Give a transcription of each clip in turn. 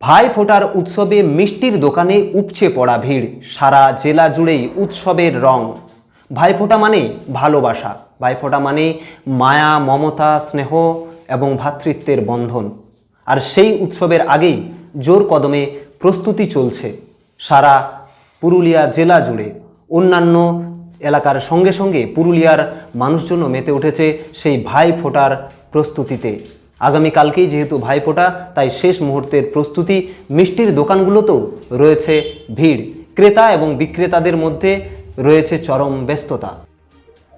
ভাই ফোটার উৎসবে মিষ্টির দোকানে উপচে পড়া ভিড়। সারা জেলা জুড়েই উৎসবের রং। ভাইফোঁটা মানে ভালোবাসা। ভাইফোঁটা মানে মায়া, মমতা, স্নেহ এবং ভ্রাতৃত্বের বন্ধন। আর সেই উৎসবের আগেই জোর কদমে প্রস্তুতি চলছে। সারা পুরুলিয়া জেলা জুড়ে। অন্যান্য এলাকার সঙ্গে সঙ্গে পুরুলিয়ার মানুষজনও মেতে উঠেছে সেই ভাই ফোটার প্রস্তুতিতে। আগামীকালকেই যেহেতু ভাইফোঁটা, তাই শেষ মুহূর্তের প্রস্তুতি মিষ্টির দোকানগুলোতেও রয়েছে ভিড়। ক্রেতা এবং বিক্রেতাদের মধ্যে রয়েছে চরম ব্যস্ততা।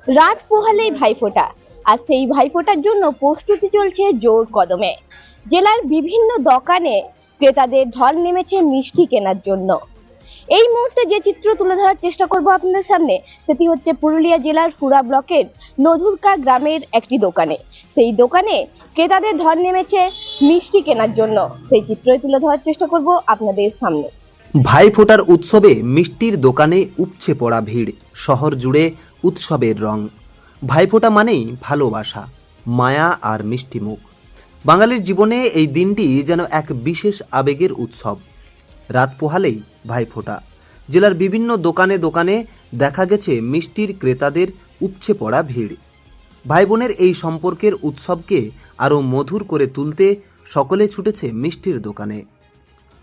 রাত পোহালেই ভাইফোঁটা, আর সেই ভাইফোঁটার জন্য প্রস্তুতি চলছে জোর কদমে। জেলার বিভিন্ন দোকানে ক্রেতাদের ঢল নেমেছে মিষ্টি কেনার জন্য। এই মুহূর্তে যে চিত্র তুলে ধরার চেষ্টা করব আপনাদের সামনে, সেটি হচ্ছে পুরুলিয়া জেলার ফুরা ব্লকের নধুরকা গ্রামের একটি দোকানে। সেই দোকানে ক্রেতাদের ধর নেমেছে মিষ্টি কেনার জন্য। সেই চিত্রই তুলে ধরার চেষ্টা করব আপনাদের সামনে। ভাইফোঁটার উৎসবে মিষ্টির দোকানে উপচে পড়া ভিড়, শহর জুড়ে উৎসবের রং। ভাইফোঁটা মানেই ভালোবাসা, মায়া আর মিষ্টি মুখ বাঙালির জীবনে এই দিনটি যেন এক বিশেষ আবেগের উৎসব। রাত পোহালেই ভাইফোঁটা জেলার বিভিন্ন দোকানে দোকানে দেখা গেছে মিষ্টির ক্রেতাদের উপচে পড়া ভিড়। ভাই বোনের এই সম্পর্কের উৎসবকে আরও মধুর করে তুলতে সকলে ছুটেছে মিষ্টির দোকানে।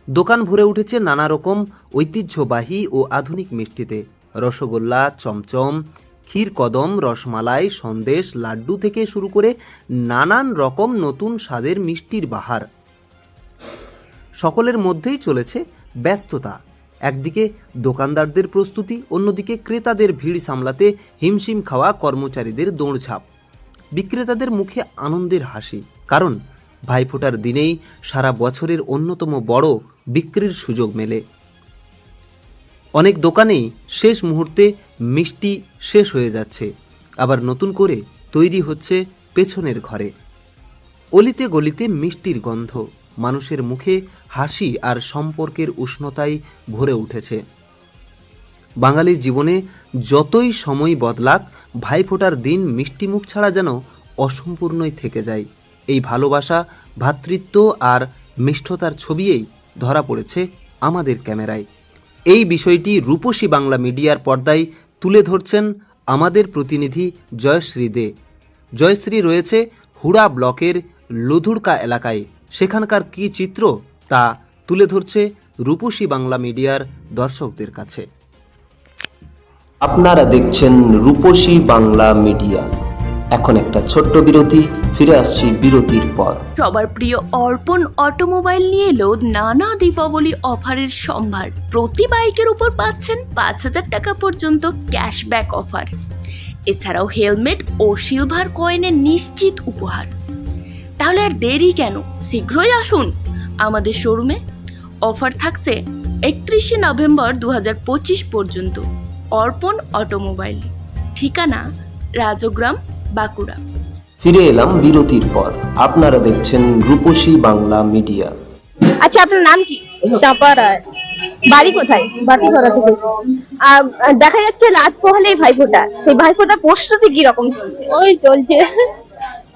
দোকান ভরে উঠেছে নানা রকম ঐতিহ্যবাহী ও আধুনিক মিষ্টিতে। রসগোল্লা, চমচম, ক্ষীর কদম, রসমালাই, সন্দেশ, লাড্ডু থেকে শুরু করে নানান রকম নতুন স্বাদের মিষ্টির বাহার। সকলের মধ্যেই চলেছে ব্যস্ততা। একদিকে দোকানদারদের প্রস্তুতি, অন্যদিকে ক্রেতাদের ভিড় সামলাতে হিমশিম খাওয়া কর্মচারীদের দৌড়ঝাঁপ। বিক্রেতাদের মুখে আনন্দের হাসি, কারণ ভাইফোঁটার দিনেই সারা বছরের অন্যতম বড় বিক্রির সুযোগ মেলে। অনেক দোকানেই শেষ মুহূর্তে মিষ্টি শেষ হয়ে যাচ্ছে, আবার নতুন করে তৈরি হচ্ছে পেছনের ঘরে। অলিতে গলিতে মিষ্টির গন্ধ। মানুষের মুখে হাসি আর সম্পর্কের উষ্ণতায় ভরে উঠেছে। বাঙালির জীবনে যতই সময় বদলাক, ভাইফোঁটার দিন মিষ্টিমুখ ছাড়া যেন অসম্পূর্ণই থেকে যায়। এই ভালোবাসা, ভ্রাতৃত্ব আর মিষ্টতার ছবিয়েই ধরা পড়েছে আমাদের ক্যামেরায়। এই বিষয়টি রূপসী বাংলা মিডিয়ার পর্দায় তুলে ধরছেন আমাদের প্রতিনিধি জয়শ্রী দে। জয়শ্রী রয়েছে হুড়া ব্লকের লুধুরকা এলাকায়। সেখানকার কি চিত্র তা তুলে ধরছে রূপসী বাংলা মিডিয়ার দর্শকদের কাছে। আপনারা দেখছেন রূপসী বাংলা মিডিয়া। এখন একটা ছোট্ট বিরতি ফিরে আসছি বিরতির পর। সবার প্রিয় অর্পণ অটোমোবাইল নিয়ে এলো নানা দীপাবলি অফারের সম্ভার। প্রতি বাইকের উপর পাচ্ছেন পাঁচ হাজার টাকা পর্যন্ত ক্যাশব্যাক অফার। এছাড়াও হেলমেট ও সিলভার কয়েনের নিশ্চিত উপহার। তাহলে আর দেরি কেন? শীঘ্রই আসুন। আমাদের শোরুমে অফার থাকছে একত্রিশে নভেম্বর দু হাজার পঁচিশ পর্যন্ত। অর্পণ অটোমোবাইল। ঠিকানা রাজগ্রাম বাঁকুড়া। ফিরে এলাম বিরতির পর। আপনারা দেখছেন রূপসী বাংলা মিডিয়া আচ্ছা আপনার নাম কি? চাপা রায় বাড়ি কোথায়? বাতি করা থেকে দেখা যাচ্ছে রাত পোহালেই ভাইফোঁটা। সেই ভাইফোঁটা প্রস্তুতি কি রকম চলছে? ওই চলছে।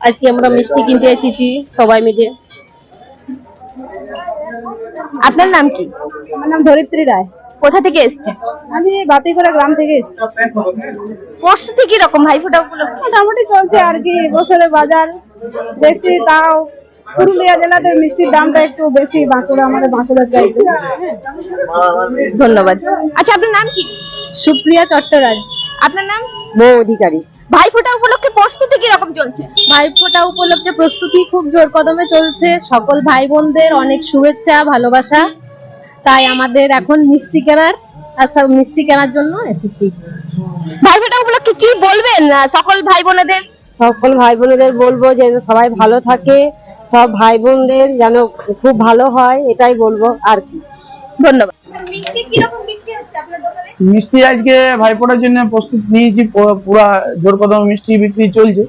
আজকে আমরা মিষ্টি কিনতে এসেছি সবাই মিলে। আপনার নাম কি? আমার নাম ধরিত্রী রায়। কোথা থেকে এসছেন আমি বাতিকরা গ্রাম থেকে এসেছি। প্রস্তুতি কি রকম ভাইফোঁটা উপলক্ষে মোটামুটি চলছে আর কি এবছরের বাজার দেখছি তাও পুরুলিয়া জেলাতে মিষ্টির দামটা একটু বেশি বাঁকুড়া আমাদের বাঁকুড়ার চাইতে। ধন্যবাদ। আচ্ছা আপনার নাম কি? সুপ্রিয়া চট্টরাজ। আপনার নাম? বউ অধিকারী। ভাইফোঁটা উপলক্ষে কি রকম চলছে ভাইফোঁটা উপলক্ষে প্রস্তুতি খুব জোর কদমে চলছে। সকল ভাই বোনদের অনেক শুভেচ্ছা ভালোবাসা। তাই আমাদের এখন মিষ্টি কেনার সব মিষ্টি কেনার জন্য এসেছি। ভাইফোঁটা উপলক্ষে কি বলবেন সকল ভাই বোনেদের সকল ভাই বোনেদের বলব যে সবাই ভালো থাকে সব ভাই বোনদের যেন খুব ভালো হয় এটাই বলব আর কি। ধন্যবাদ। মিষ্টি কি রকম বিক্রি হচ্ছে আপনার দোকানে? মিষ্টি আজকে ভাইফোঁটার জন্য প্রস্তুত নিয়েছি পুরো- পুরা জোর কদম মিষ্টি বিক্রি চলছে।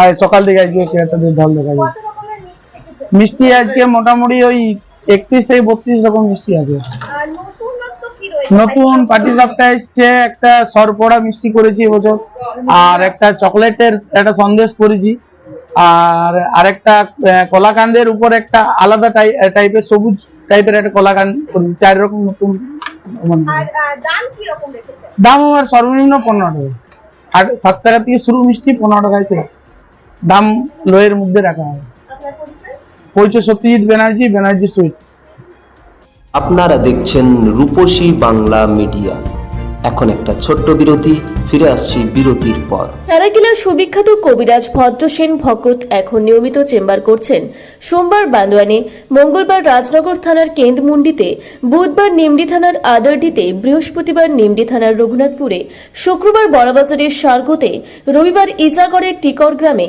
আর সকাল থেকে আজকে ক্রেতাদের ঢল দেখা যায় মিষ্টি আজকে মোটামুটি ওই একত্রিশ থেকে বত্রিশ রকম মিষ্টি আছে। নতুন পার্টি সাপটা এসছে একটা সরপড়া মিষ্টি করেছি এবছর আর একটা চকলেটের একটা সন্দেশ করেছি আর আরেকটা কলাকান্দের উপর একটা আলাদা টাইপের সবুজ টাইপের একটা কলাকান্দ করবি। চার রকম নতুন দাম আমার সর্বনিম্ন পনেরো টাকা। আর সাত টাকা থেকে শুরু মিষ্টি পনেরো টাকায় শেষ। দাম লোয়ের মধ্যে রাখা হয়। পরিচয় সত্যজিৎ ব্যানার্জি ব্যানার্জি সুইট আপনারা দেখছেন রূপসী বাংলা মিডিয়া। এখন একটা ছোট্ট বিরতি ফিরে আসছি বিরতির পর। সারাকিলার সুবিখ্যাত কবিরাজ ভদ্র সেন ভকত এখন নিয়মিত চেম্বার করছেন। সোমবার বান্দোয়ানে মঙ্গলবার রাজনগর থানার কেন্দ্রমুন্ডিতে বুধবার নিমডি থানার আদারডিতে বৃহস্পতিবার নিমডি থানার রঘুনাথপুরে শুক্রবার বড়বাজারের সার্গতে রবিবার ইজাগড়ের টিকর গ্রামে